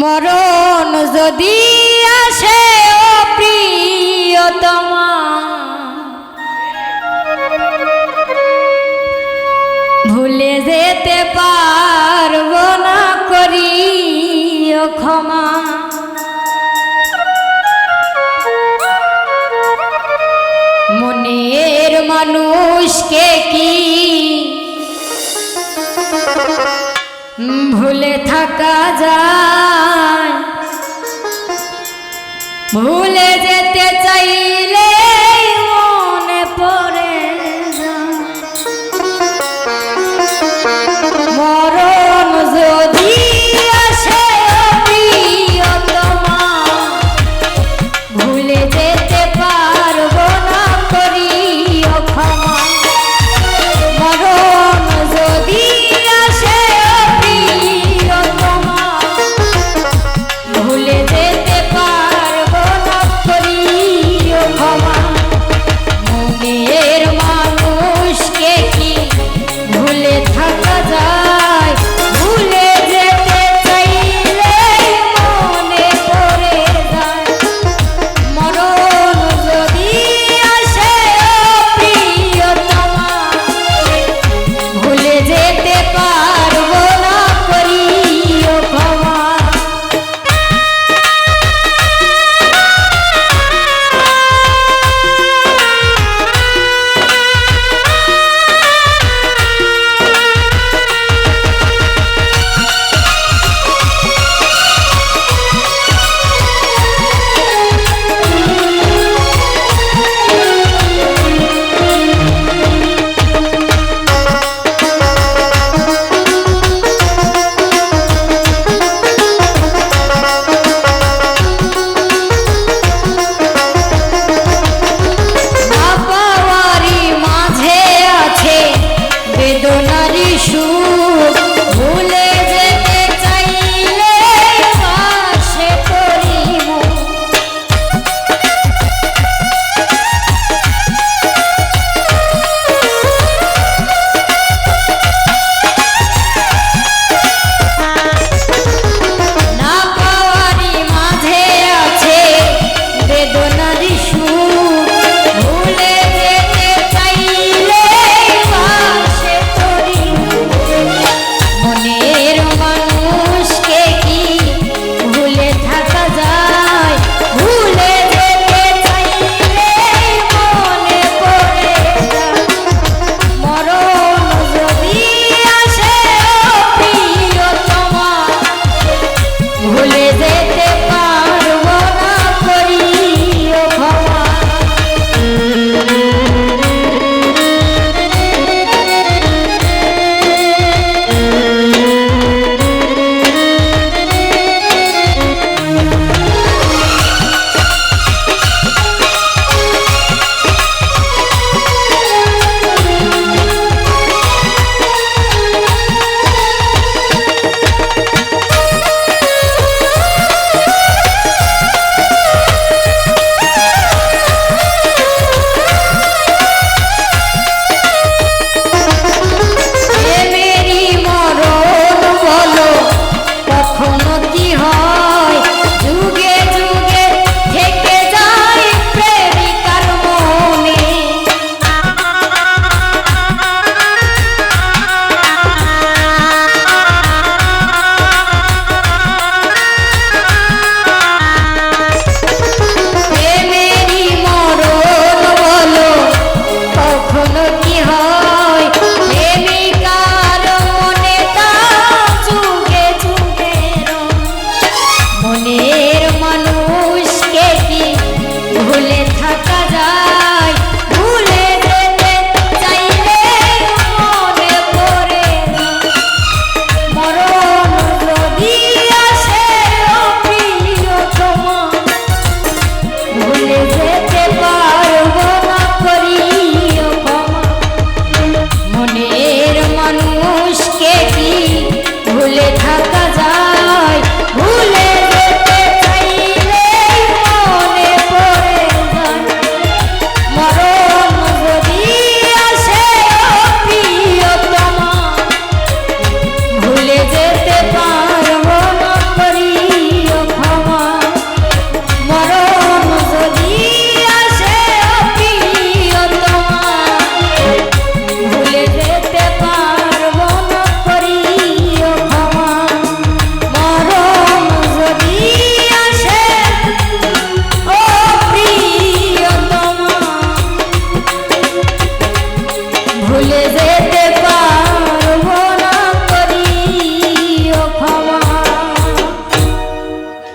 মরণ যদি আসে ও প্রিয়তমা। ভুলে যেতে পারব না করি ক্ষমা। মনের মানুষকে কি ভুলে থাকা যায়। ভুলে যেতে চাইলে